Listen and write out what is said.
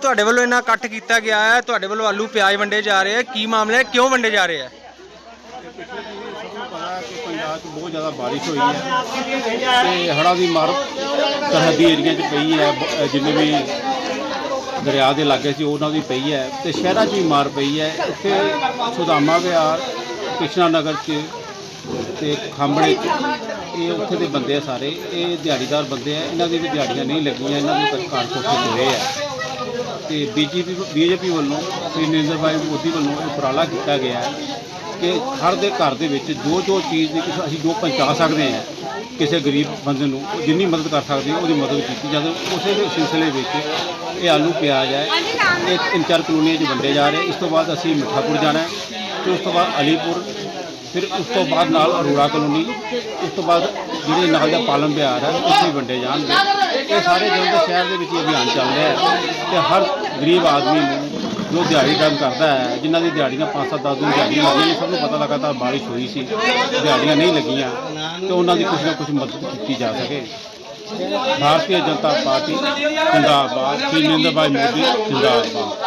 ਤੁਹਾਡੇ ਵੱਲੋਂ ਇੰਨਾ ਇਕੱਠ ਕੀਤਾ ਗਿਆ ਹੈ, ਤੁਹਾਡੇ ਵੱਲੋਂ ਆਲੂ ਪਿਆਜ਼ ਵੰਡੇ ਜਾ ਰਹੇ ਆ ਕੀ ਮਾਮਲਾ ਹੈ, ਕਿਉਂ ਵੰਡੇ ਜਾ ਰਹੇ ਆ ਪੰਜਾਬ 'ਚ ਬਹੁਤ ਜ਼ਿਆਦਾ ਬਾਰਿਸ਼ ਹੋਈ ਹੈ ਤੇ ਹੜ੍ਹਾਂ ਦੀ ਮਾਰ ਸਰਹੱਦੀ ਏਰੀਆ 'ਚ ਪਈ ਹੈ, ਜਿੰਨੇ ਵੀ ਦਰਿਆ ਦੇ ਲਾਗੇ ਸੀ, ਉਹਨਾਂ ਦੀ ਪਈ ਹੈ ਤੇ ਸ਼ਹਿਰਾਂ 'ਚ ਵੀ ਮਾਰ ਪਈ ਹੈ। ਇੱਥੇ ਸੁਦਾਮਾ ਵਿਹਾਰ, ਕ੍ਰਿਸ਼ਨਾ ਨਗਰ 'ਚ ਤੇ ਖਾਂਬੜੇ 'ਚ। ਇਹ ਉੱਥੇ ਦੇ ਬੰਦੇ ਆ ਸਾਰੇ। ਇਹ ਦਿਹਾੜੀਦਾਰ ਬੰਦੇ ਆ। ਇਹਨਾਂ ਦੀ ਵੀ ਦਿਹਾੜੀਆਂ ਨਹੀਂ ਲੱਗੀਆਂ, ਇਹਨਾਂ ਦੀ ਸਰਕਾਰ ਕੋਠੇ ਹੋਏ ਆ। ਤੇ ਬੀਜੇਪੀ ਬੀਜੇਪੀ ਵੱਲੋਂ, ਸ੍ਰੀ ਨਰਿੰਦਰ ਭਾਈ ਮੋਦੀ ਵੱਲੋਂ ਇਹ ਉਪਰਾਲਾ ਕੀਤਾ ਗਿਆ ਹੈ ਕਿ ਹਰ ਦੇ ਘਰ ਦੇ ਵਿੱਚ ਜੋ ਜੋ ਚੀਜ਼ ਦੀ ਕੁਛ ਅਸੀਂ ਜੋ ਪਹੁੰਚਾ ਸਕਦੇ ਹਾਂ ਕਿਸੇ ਗਰੀਬ ਬੰਦੇ ਨੂੰ ਉਹ ਜਿੰਨੀ ਮਦਦ ਕਰ ਸਕਦੇ ਹਾਂ, ਉਹਦੀ ਮਦਦ ਕੀਤੀ ਜਾਵੇ। ਉਸੇ ਦੇ ਸਿਲਸਿਲੇ ਵਿੱਚ ਇਹ ਆਲੂ, ਪਿਆਜ਼ ਹੈ। ਇਹ ਤਿੰਨ ਚਾਰ ਕਲੋਨੀਆਂ 'ਚ ਵੰਡੇ ਜਾ ਰਹੇ। ਇਸ ਤੋਂ ਬਾਅਦ ਅਸੀਂ ਮਿੱਠਾਪੁਰ ਜਾਣਾ ਹੈ। ਤੇ ਉਸ ਤੋਂ ਬਾਅਦ ਅਲੀਪੁਰ। ਫਿਰ ਉਸ ਤੋਂ ਬਾਅਦ ਨਾਲ ਅਰੋੜਾ ਕਲੋਨੀ। ਉਸ ਤੋਂ ਬਾਅਦ ਜਿਹੜੇ ਨਾਲ ਦਾ ਪਾਲਮ ਬਿਹਾਰ ਹੈ ਉੱਥੇ ਵੰਡੇ ਜਾਣਗੇ। ਇਹ ਸਾਰੇ ਜਲੰਧਰ ਸ਼ਹਿਰ ਦੇ ਵਿੱਚ ਇਹ ਅਭਿਆਨ ਚੱਲ ਰਿਹਾ ਹੈ। ਤੇ ਹਰ ਗਰੀਬ ਆਦਮੀ ਨੂੰ ਜੋ ਦਿਹਾੜੀ ਕੰਮ ਕਰਦਾ ਹੈ, ਜਿਨ੍ਹਾਂ ਦੀ ਦਿਹਾੜੀਆਂ 5-7 10 ਦਿਨ ਦਿਹਾੜੀਆਂ ਲੱਗੀਆਂ ਨੇ, ਸਭ ਨੂੰ ਪਤਾ ਲਗਾਤਾਰ ਬਾਰਿਸ਼ ਹੋਈ ਸੀ, ਦਿਹਾੜੀਆਂ ਨਹੀਂ ਲੱਗੀਆਂ, ਤੇ ਉਹਨਾਂ ਦੀ ਕੁਝ ਨਾ ਕੁਝ ਮਦਦ ਕੀਤੀ ਜਾ ਸਕੇ। ਭਾਰਤੀ ਜਨਤਾ ਪਾਰਟੀ, ਜਿੰਦਾਬਾਦ, ਸ਼੍ਰੀ ਨਰਿੰਦਰ ਭਾਈ ਮੋਦੀ, ਜਿੰਦਾਬਾਦ।